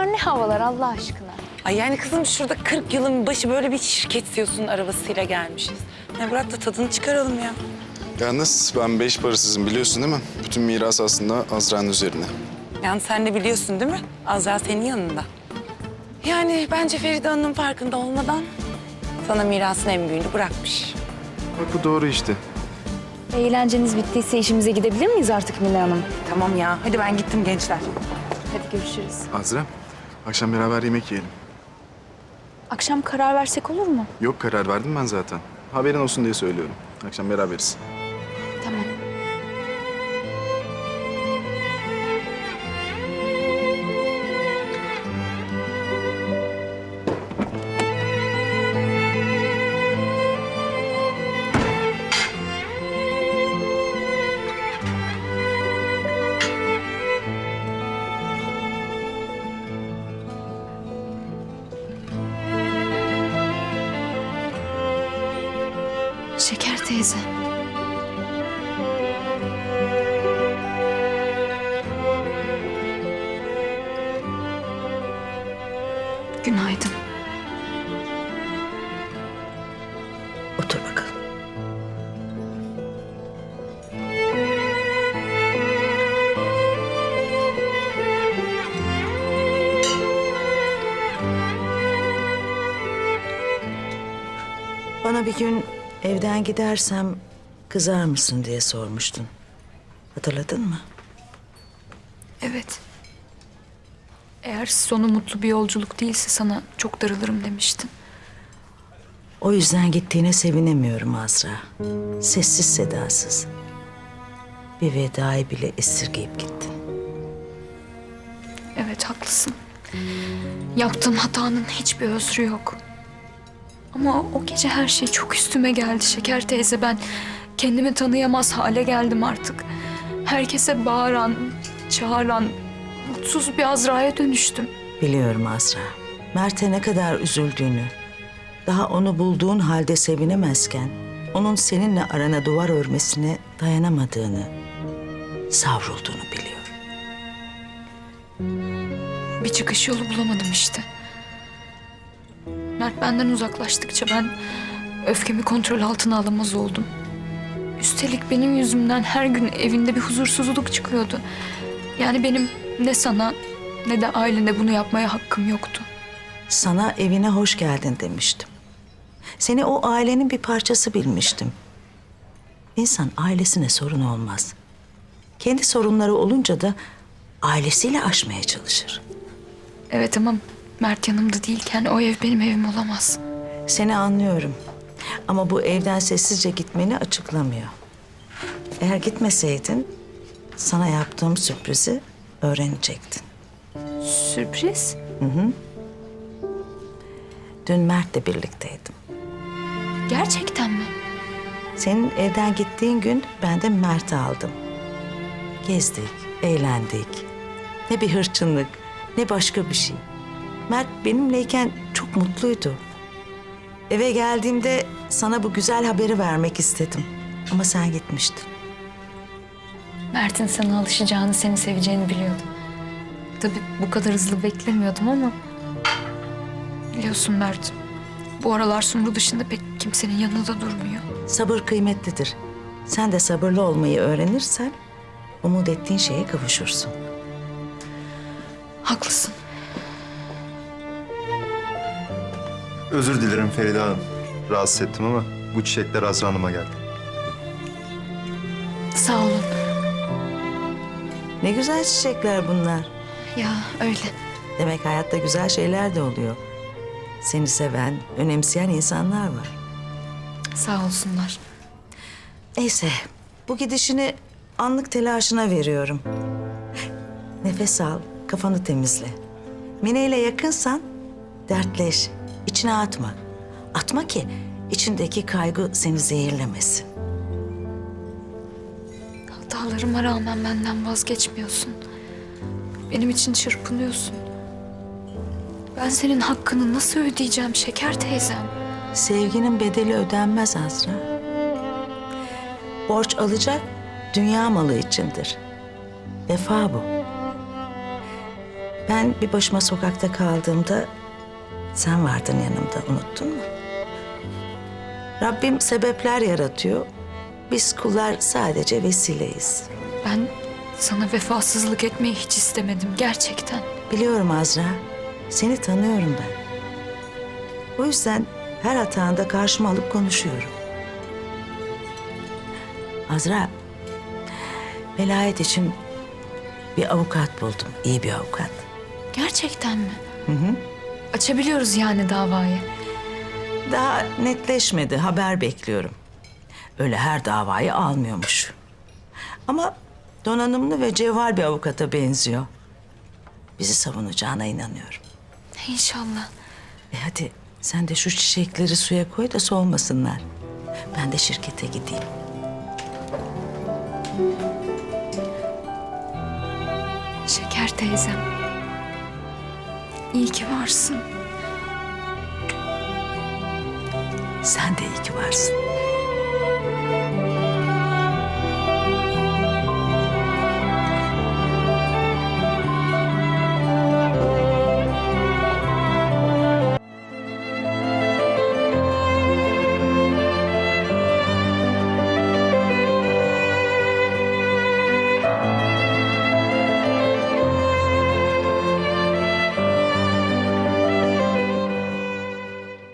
Bunlar ne havalar Allah aşkına? Ay yani kızım şurada 40 yılın başı böyle bir şirket CEO'sunun arabasıyla gelmişiz. Ya bırak da tadını çıkaralım ya. Yalnız ben beş parasızım biliyorsun değil mi? Bütün miras aslında Azra'nın üzerine. Yani sen de biliyorsun değil mi? Azra senin yanında. Yani bence Feride Hanım'ın farkında olmadan sana mirasın en büyüğünü bırakmış. Bak bu doğru işte. Eğlenceniz bittiyse işimize gidebilir miyiz artık Mine Hanım? Tamam ya. Hadi ben gittim gençler. Hadi görüşürüz. Azra, akşam beraber yemek yiyelim. Akşam karar versek olur mu? Yok karar verdim ben zaten. Haberin olsun diye söylüyorum. Akşam beraberiz. Şeker teyze. Günaydın. Otur bakalım. Bana bir gün evden gidersem kızar mısın diye sormuştun. Hatırladın mı? Evet. Eğer sonu mutlu bir yolculuk değilse sana çok darılırım demiştin. O yüzden gittiğine sevinemiyorum Azra. Sessiz sedasız. Bir vedayı bile esirgeyip gittin. Evet haklısın. Yaptığım hatanın hiçbir özrü yok. Ama o gece her şey çok üstüme geldi Şeker teyze. Ben kendimi tanıyamaz hale geldim artık. Herkese bağıran, çağıran, mutsuz bir Azra'ya dönüştüm. Biliyorum Azra. Mert'e ne kadar üzüldüğünü, daha onu bulduğun halde sevinemezken onun seninle arana duvar örmesine dayanamadığını, savrulduğunu biliyorum. Bir çıkış yolu bulamadım işte. Mert benden uzaklaştıkça ben öfkemi kontrol altına alamaz oldum. Üstelik benim yüzümden her gün evinde bir huzursuzluk çıkıyordu. Yani benim ne sana ne de ailene bunu yapmaya hakkım yoktu. Sana evine hoş geldin demiştim. Seni o ailenin bir parçası bilmiştim. İnsan ailesine sorun olmaz. Kendi sorunları olunca da ailesiyle aşmaya çalışır. Evet ama Mert yanımda değilken o ev benim evim olamaz. Seni anlıyorum. Ama bu evden sessizce gitmeni açıklamıyor. Eğer gitmeseydin sana yaptığım sürprizi öğrenecektin. Sürpriz? Dün Mert'le birlikteydim. Gerçekten mi? Senin evden gittiğin gün ben de Mert'i aldım. Gezdik, eğlendik. Ne bir hırçınlık, ne başka bir şey. Mert benimleyken çok mutluydu. Eve geldiğimde sana bu güzel haberi vermek istedim. Ama sen gitmiştin. Mert'in sana alışacağını, seni seveceğini biliyordum. Tabii bu kadar hızlı beklemiyordum ama... Biliyorsun Mert, bu aralar Sumru dışında pek kimsenin yanında durmuyor. Sabır kıymetlidir. Sen de sabırlı olmayı öğrenirsen umut ettiğin şeye kavuşursun. Haklısın. Özür dilerim Feride Hanım. Rahatsız ettim ama bu çiçekler Azra Hanım'a geldi. Sağ olun. Ne güzel çiçekler bunlar. Ya öyle. Demek hayatta güzel şeyler de oluyor. Seni seven, önemseyen insanlar var. Sağ olsunlar. Neyse, bu gidişini anlık telaşına veriyorum. Nefes al, kafanı temizle. Mine ile yakınsan dertleş, içine atma. Atma ki içindeki kaygı seni zehirlemesin. Hatalarıma rağmen benden vazgeçmiyorsun. Benim için çırpınıyorsun. Ben senin hakkını nasıl ödeyeceğim şeker teyzem? Sevginin bedeli ödenmez Azra. Borç alacak dünya malı içindir. Vefa bu. Ben bir başıma sokakta kaldığımda sen vardın yanımda unuttun mu? Rabbim sebepler yaratıyor. Biz kullar sadece vesileyiz. Ben sana vefasızlık etmeyi hiç istemedim gerçekten. Biliyorum Azra. Seni tanıyorum ben. O yüzden her hatanda karşıma alıp konuşuyorum. Azra, velayet için bir avukat buldum. iyi bir avukat. Gerçekten mi? Hı hı. Açabiliyoruz yani davayı. Daha netleşmedi, haber bekliyorum. Öyle her davayı almıyormuş. Ama donanımlı ve cevval bir avukata benziyor. Bizi savunacağına inanıyorum. İnşallah. E hadi sen de şu çiçekleri suya koy da solmasınlar. Ben de şirkete gideyim. Şeker teyzem. İyi ki varsın. Sen de iyi ki varsın.